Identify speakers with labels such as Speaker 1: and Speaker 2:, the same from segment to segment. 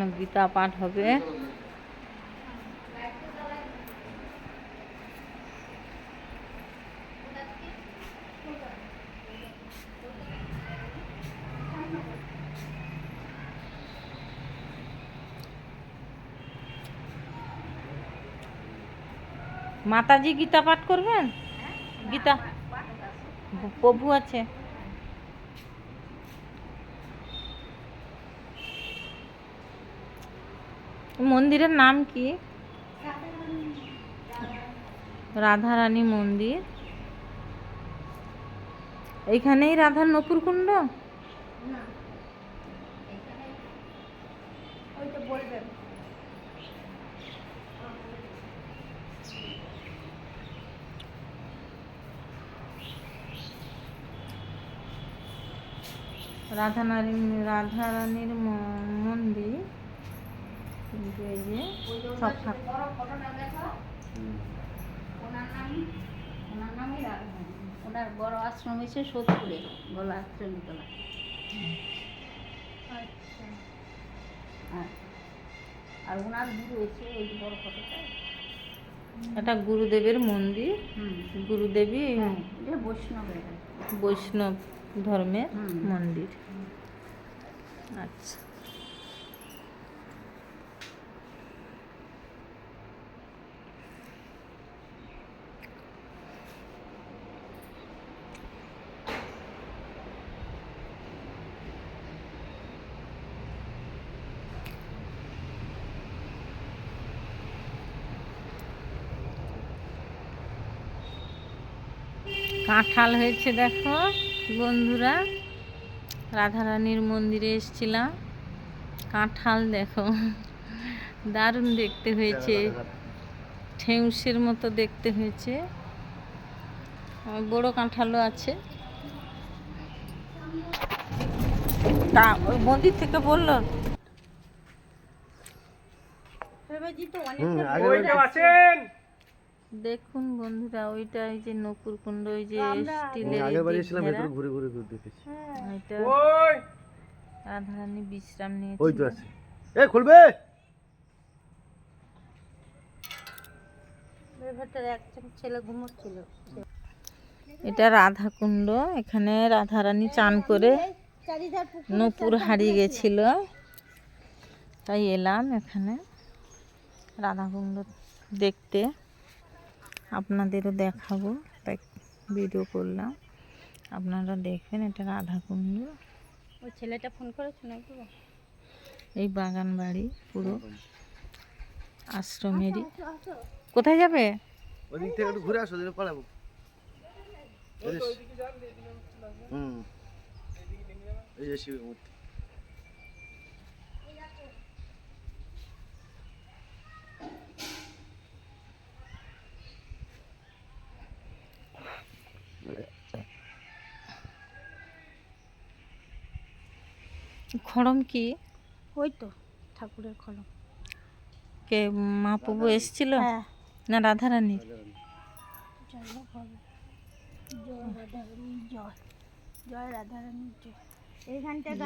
Speaker 1: এখানে গীতা পাঠ হবে। মাতাজি গীতা পাঠ করবেন? গীতা? প্রভু আছে। মন্দিরের নাম কি? রাধারানী মন্দির। এইখানেই রাধার নপুর কুণ্ড রাধারানী রাধারানীর মন্দির। কিন্তু এই যে সব ঠাকুর
Speaker 2: ওনার নাম ওনার নামই ওনার বড় আশ্রম হয়েছে সোদপুরে গলা চণ্ডীতলা হ্যাঁ। আর ওনার গুরু হয়েছে ওই বড় ফটোটা।
Speaker 1: এটা গুরুদেবের মন্দির গুরুদেবী
Speaker 2: হ্যাঁ এটা
Speaker 1: বৈষ্ণব ধর্মের মন্দির। আচ্ছা। কাঁঠাল হয়েছে দেখো বন্ধুরা। রাধারানীর মন্দিরে এসেছিলাম। কাঁঠাল দেখো দারুণ দেখতে হয়েছে। ঠেউসের মতো দেখতে হয়েছে। বড় কাঁঠালও আছে। তা ওই মন্দির থেকে বলল। দেখুন বন্ধুরা ওইটা ওই যে নকুর কুণ্ড ওই যে স্টিলের
Speaker 3: আগের এসেছিলাম ভেতরে ঘুরে ঘুরে ঘুরে দেখেছি।
Speaker 1: ওইটা রাধারানী বিশ্রাম
Speaker 3: ওই তো আছে। এ খুলবে?
Speaker 2: ছেলে ঘুমোচ্ছিল।
Speaker 1: এটা রাধা কুণ্ড এখানে রাধারানী চান করে নপুর হারিয়ে গেছিল। তাই এলাম এখানে রাধা কুণ্ড দেখতে। আপনাদেরও দেখাবো। তাই ভিডিও করলাম। আপনারা দেখবেন এটা রাধা কুণ্ড
Speaker 2: ওই ছেলেটা ফোন করেছে নাকি
Speaker 1: এই বাগান বাড়ি পুরো আশ্রমেরই। কোথায় যাবে?
Speaker 3: ওই দিক থেকে একটু ঘুরে আসো দিলে পালাবো। হুম। এই যে শিবের মূর্তি।
Speaker 1: খড়ম কি?
Speaker 2: ওই তো ঠাকুরের কলম
Speaker 1: কে মা প্রভু এসেছিল?
Speaker 2: হ্যাঁ।
Speaker 1: না রাধারানীর
Speaker 2: জয় হোক জয়। রাধারানী জয়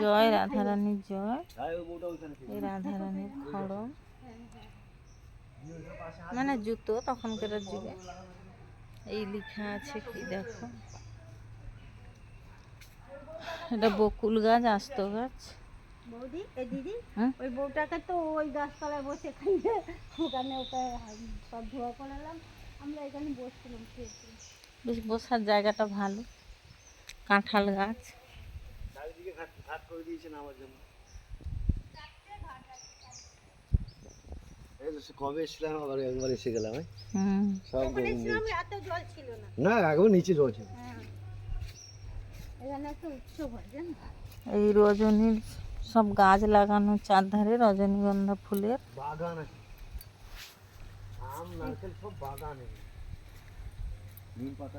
Speaker 2: জয় রাধারানীর জয়।
Speaker 3: হ্যাঁ।
Speaker 1: এই রাধারানীর খড়ম। মানে জুতো তখনকার যুগে। এই লেখা আছে কি দেখো? এটা বকুল গাছ আস্ত গাছ।
Speaker 2: বৌদি এ দিদি ওই বউটাকে তো ওই গাছতলায় বসে খাইয়ে ওখানে ওকে সব ধোয়া করালাম। আমরা এখানে বসছিলাম
Speaker 1: বেশ বসার জায়গাটা ভালো। কাঁঠাল গাছ।
Speaker 3: চারিদিকে ঘাট ঘাট করে দিয়েছেন আমার জন্য। কবে এসেছিলাম আবার একবার এসে গেলাম হ্যাঁ?
Speaker 1: হুম।
Speaker 3: সব
Speaker 2: এত জল ছিল না।
Speaker 3: না একবার নিচে জল ছিল
Speaker 2: হ্যাঁ এখানে একটা উৎসব হয় জানো
Speaker 1: এই রজনীর সব গাছ লাগানো চারধারে রজনীগন্ধা ফুলের
Speaker 3: বাগান আছে আম নারকেল সব বাগান। নিম পাতা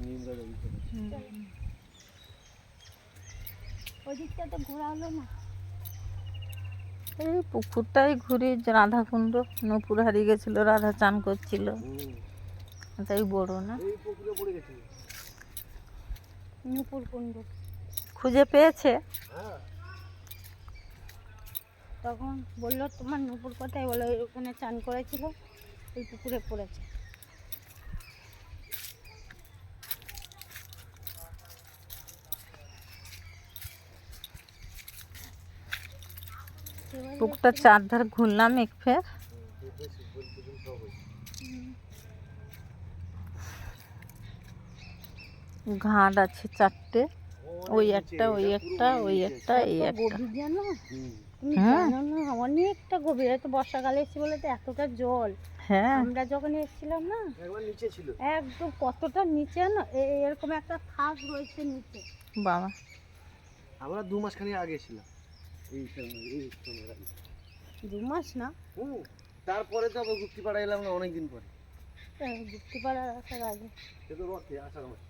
Speaker 3: নিম গাছ।
Speaker 2: ওই তো ঘোরা হলো না
Speaker 1: এই পুকুরটাই ঘুরে রাধা কুণ্ড নপুর হারিয়ে গেছিল রাধা চান করছিল। তাই বড় না। খুঁজে পেয়েছে?
Speaker 3: হ্যাঁ।
Speaker 2: তখন বলল তোমার নুপুর কোথায়? বলে ওখানে চান করেছিল ওই পুকুরে পড়েছে।
Speaker 1: পুকুরটা চারধার ঘুরলাম এক ফের। ঘাট আছে চারটে। ওই একটা ওই একটা ওই একটা এই একটা।
Speaker 2: জানো
Speaker 1: হ্যাঁ।
Speaker 2: জানো না অনেকটা গভীর। তো বর্ষাকালে এসেছি বলে তো এতটা জল।
Speaker 1: হ্যাঁ।
Speaker 2: আমরা যখন এসেছিলাম না
Speaker 3: নিচে ছিল।
Speaker 2: একদম কতটা নিচে না এরকম একটা খাস রয়েছে নিচে।
Speaker 1: বাবা।
Speaker 3: আমরা দু মাস খানি আগে ছিলাম। এই সময় এই সময় আগে।
Speaker 2: দু মাস না?
Speaker 3: তারপরে তো আবার গুপ্তিপাড়া এলাম না অনেকদিন পরে।
Speaker 2: গুপ্তিপাড়া আসার আগে।
Speaker 3: সে তো রথে আষাঢ় মাস।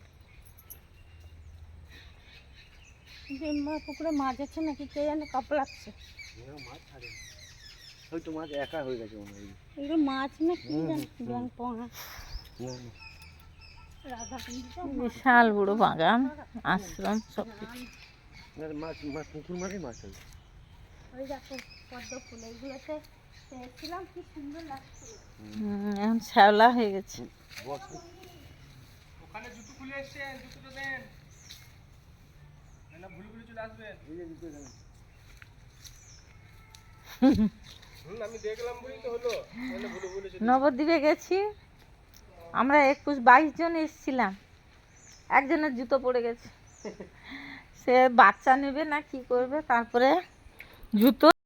Speaker 2: এমনি পুকুরে মাছ আছে নাকি? কে জানে কাপ লাগছে।
Speaker 3: মাছ হয়তো মাছ একা হয়ে গেছে মনে হয়।
Speaker 2: এগুলো মাছ না কি জানি? ব্যাং পোঙা
Speaker 3: না, না।
Speaker 2: রাধা
Speaker 1: বিশাল বড় বাগান আশ্রম সব
Speaker 3: মাছ মাছ পুকুর মাঝে মাছ হবে
Speaker 2: ওই দেখো পদ্ম ফুল এইগুলোতে চেয়েছিলাম কি সুন্দর লাগছে।
Speaker 1: এখন শ্যাওলা হয়ে গেছে। নবদ্বীপে গেছি। আমরা একুশ বাইশ জন এসছিলাম। একজনের জুতো পড়ে গেছে। সে বাচ্চা নেবে না কি করবে? তারপরে জুতো